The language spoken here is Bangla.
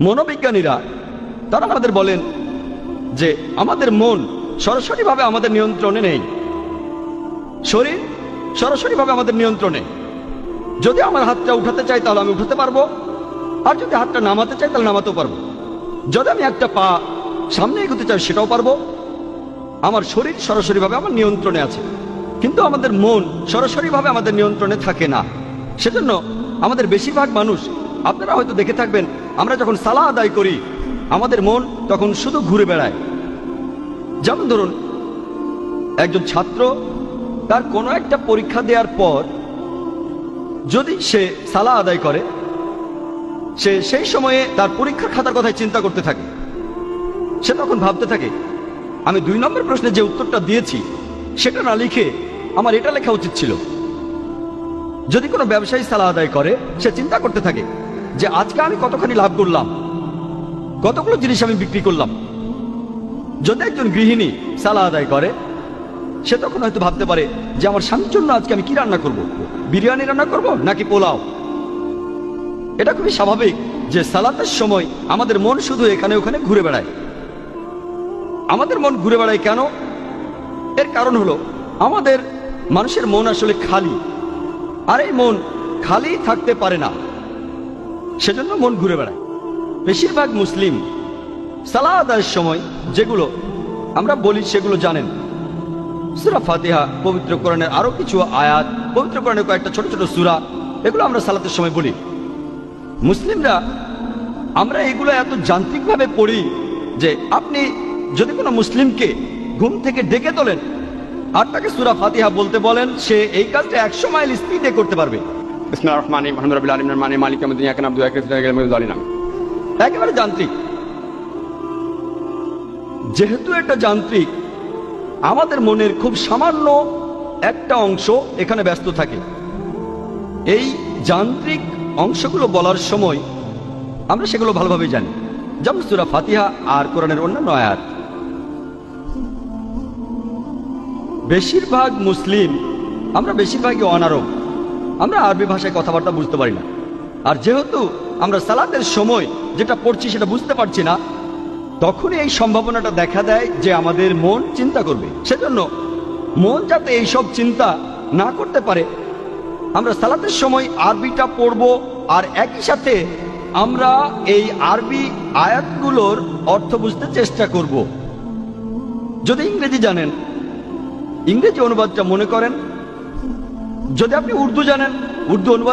মনোবিজ্ঞানীরা, তারা আমাদের বলেন যে আমাদের মন সরাসরিভাবে আমাদের নিয়ন্ত্রণে নেই। শরীর সরাসরিভাবে আমাদের নিয়ন্ত্রণে। যদি আমার হাতটা উঠাতে চাই তাহলে আমি উঠাতে পারব, আর যদি হাতটা নামাতে চাই তাহলে নামাতেও পারব। যদি আমি একটা পা সামনে এগোতে চাই সেটাও পারব। আমার শরীর সরাসরিভাবে আমার নিয়ন্ত্রণে আছে, কিন্তু আমাদের মন সরাসরিভাবে আমাদের নিয়ন্ত্রণে থাকে না। সেজন্য আমাদের বেশিরভাগ মানুষ আপনারা হয়তো দেখে থাকবেন, আমরা যখন সালা আদায় করি, আমাদের মন তখন শুধু ঘুরে বেড়ায়। যেমন ধরুন, একজন ছাত্র তার কোনো একটা পরীক্ষা দেওয়ার পর যদি সে সালা আদায় করে, সে সেই সময়ে তার পরীক্ষার খাতার কথায় চিন্তা করতে থাকে। সে তখন ভাবতে থাকে, আমি দুই নম্বর প্রশ্নে যে উত্তরটা দিয়েছি, সেটা না লিখে আমার এটা লেখা উচিত ছিল। যদি কোনো ব্যবসায়ী সালা আদায় করে, সে চিন্তা করতে থাকে যে আজকে আমি কতখানি লাভ করলাম? কতগুলো জিনিস আমি বিক্রি করলাম? যদি একজন গৃহিণী সালা আদায় করে, সে তখন হয়তো ভাবতে পারে যে আমার স্বামীর জন্য আজকে আমি কি রান্না করব? বিরিয়ানি রান্না করব নাকি পোলাও? এটা খুবই স্বাভাবিক যে সালাতের সময় আমাদের মন শুধু এখানে ওখানে ঘুরে বেড়ায়। আমাদের মন ঘুরে বেড়ায় কেন? এর কারণ হলো আমাদের মানুষের মন আসলে খালি। আর এই মন খালি থাকতে পারে না। সেজন্য মন ঘুরে বেড়ায়। বেশিরভাগ মুসলিম সালা আদায়ের সময় যেগুলো আমরা বলি সেগুলো জানেন। সুরা ফাতিহা, পবিত্র কোরআনের আরও কিছু আয়াত, পবিত্র কয়েকটা ছোট ছোট সুরা, এগুলো আমরা সালাতের সময় বলি। মুসলিমরা আমরা এগুলো এত যান্ত্রিকভাবে পড়ি যে আপনি যদি কোনো মুসলিমকে ঘুম থেকে ডেকে তোলেন আর তাকে সুরা ফাতিহা বলতে বলেন, সে এই কাজটা একশো মাইল স্পিডে করতে পারবে। যান্ত্রিক যেহেতু এটা যান্ত্রিক আমাদের মনের খুব সামান্য একটা অংশ এখানে ব্যস্ত থাকে এই যান্ত্রিক অংশগুলো বলার সময় আমরা সেগুলো ভালোভাবে জানি যেমন সুরা ফাতিহা আর কোরআনের অন্যান্য আয়াত বেশিরভাগ মুসলিম আমরা বেশিরভাগই অনারব আমরা আরবি ভাষায় কথাবার্তা বুঝতে পারি না। আর যেহেতু আমরা সালাতের সময় যেটা পড়ছি সেটা বুঝতে পারছি না, তখনই এই সম্ভাবনাটা দেখা দেয় যে আমাদের মন চিন্তা করবে। সেজন্য মন যাতে এইসব চিন্তা না করতে পারে, আমরা সালাতের সময় আরবিটা পড়ব আর একই সাথে আমরা এই আরবি আয়াতগুলোর অর্থ বুঝতে চেষ্টা করব। যদি ইংরেজি জানেন, ইংরেজি অনুবাদটা মনে করেন যদি আপনি উর্দু জানেন উর্দু অনুবাদ